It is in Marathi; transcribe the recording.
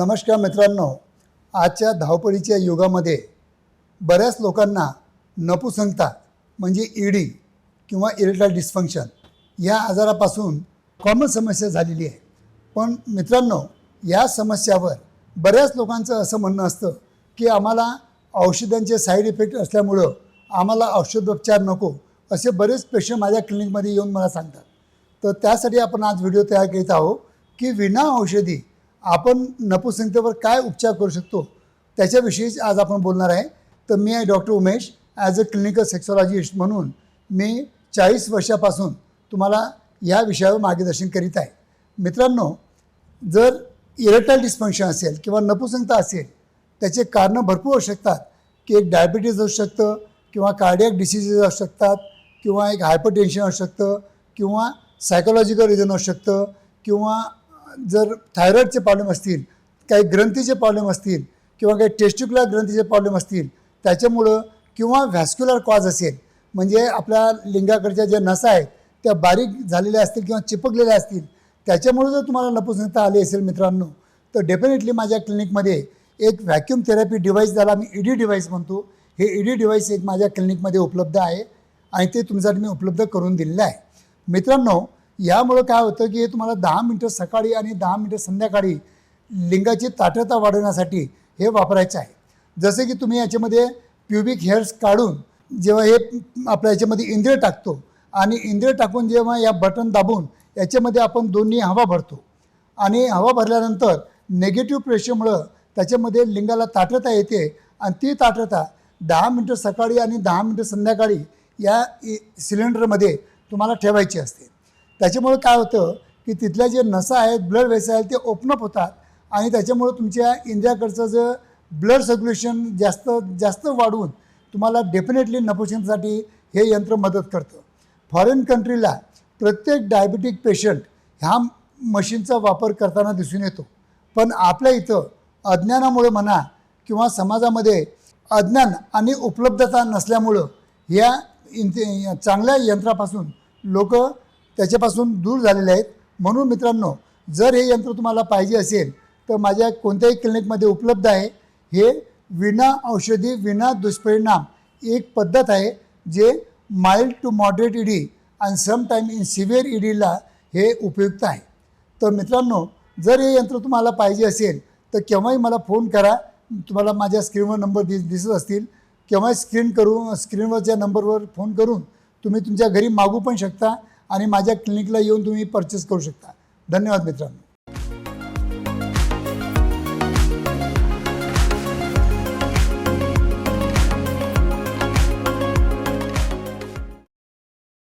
नमस्कार मित्रांनो आजच्या धावपळीच्या युगामध्ये बऱ्याच लोकांना नपुसंगता म्हणजे ईडी किंवा इरिटल डिस्फंक्शन. या आजारापासून कॉमन समस्या झालेली आहे. पण मित्रांनो या समस्यावर बऱ्याच लोकांचं असं म्हणणं असतं की आम्हाला औषधांचे साईड इफेक्ट असल्यामुळं आम्हाला औषधोपचार नको असे बरेच पेशंट माझ्या क्लिनिकमध्ये येऊन मला सांगतात. तर त्यासाठी आपण आज व्हिडिओ तयार करीत आहोत की विना औषधी आपण नपुसंगतेवर काय उपचार करू शकतो त्याच्याविषयीच आज आपण बोलणार आहे. तर मी आहे doctor Umesh as a clinical sexologist म्हणून मी चाळीस वर्षापासून तुम्हाला या विषयावर मार्गदर्शन करीत आहे. मित्रांनो जर इरेक्टाईल डिस्फंक्शन असेल किंवा नपुसंगता असेल त्याचे कारणं भरपूर असू शकतात. की एक डायबिटीज असू शकतं किंवा कार्डियक डिसिजेस असू शकतात किंवा एक हायपर टेन्शन असू शकतं किंवा सायकोलॉजिकल रिझन असू शकतं किंवा जर थायरॉईडचे प्रॉब्लेम असतील काही ग्रंथीचे प्रॉब्लेम असतील किंवा काही टेस्टिक्युलर ग्रंथीचे प्रॉब्लेम असतील त्याच्यामुळं किंवा व्हॅस्क्युलर कॉज असेल म्हणजे आपल्या लिंगाकडच्या ज्या नसा आहेत त्या बारीक झालेल्या असतील किंवा चिपकलेल्या असतील त्याच्यामुळे जर तुम्हाला नपुसंगता आली असेल मित्रांनो तर डेफिनेटली माझ्या क्लिनिकमध्ये एक व्हॅक्यूम थेरपी डिव्हाइस ज्याला मी ईडी डिव्हाइस म्हणतो हे ईडी डिव्हाइस एक माझ्या क्लिनिकमध्ये उपलब्ध आहे आणि ते तुमच्यासाठी मी उपलब्ध करून दिलेलं आहे. मित्रांनो यामुळं काय होतं की हे तुम्हाला दहा मिनटं सकाळी आणि दहा मिनटं संध्याकाळी लिंगाची ताठरता वाढवण्यासाठी हे वापरायचं आहे. जसं की तुम्ही याच्यामध्ये प्युबिक हेअर्स काढून जेव्हा हे आपल्या याच्यामध्ये इंद्रिय टाकतो आणि इंद्रिय टाकून जेव्हा या बटन दाबून याच्यामध्ये आपण दोन्ही हवा भरतो आणि हवा भरल्यानंतर नेगेटिव्ह प्रेशरमुळं त्याच्यामध्ये लिंगाला ताटरता येते आणि ती ताठरता दहा मिनटं सकाळी आणि दहा मिनटं संध्याकाळी या सिलेंडरमध्ये तुम्हाला ठेवायची असते. त्याच्यामुळं काय होतं की तिथल्या जे नसा आहेत ब्लड वेसल आहेत ते ओपनअप होतात. आणि त्याच्यामुळं तुमच्या इंद्रियाकडचं जे ब्लड सर्क्युलेशन जास्त जास्त वाढवून तुम्हाला डेफिनेटली नपोशनसाठी हे यंत्र मदत करतं. फॉरेन कंट्रीला प्रत्येक डायबिटिक पेशंट ह्या मशीनचा वापर करताना दिसून येतो. पण आपल्या इथं अज्ञानामुळे म्हणा किंवा समाजामध्ये अज्ञान आणि उपलब्धता नसल्यामुळं या इन- चांगल्या यंत्रापासून लोक त्याच्यापासून दूर झालेले आहेत. म्हणून मित्रांनो जर हे यंत्र तुम्हाला पाहिजे असेल तर माझ्या कोणत्याही क्लिनिकमध्ये उपलब्ध आहे. हे विना औषधी विना दुष्परिणाम एक पद्धत आहे जे माइल्ड टू मॉडरेट ईडी आणि समटाईम इन सिव्हिअर ईडीला हे उपयुक्त आहे. तर मित्रांनो जर हे यंत्र तुम्हाला पाहिजे असेल तर केव्हाही मला फोन करा. तुम्हाला माझ्या स्क्रीनवर नंबर दिस दिसत असतील. केव्हाही स्क्रीन करू स्क्रीनवरच्या नंबरवर फोन करून तुम्ही तुमच्या घरी मागू पण शकता. आणि माझ्या क्लिनिकला येऊन तुम्ही परचेस करू शकता. धन्यवाद मित्रांनो.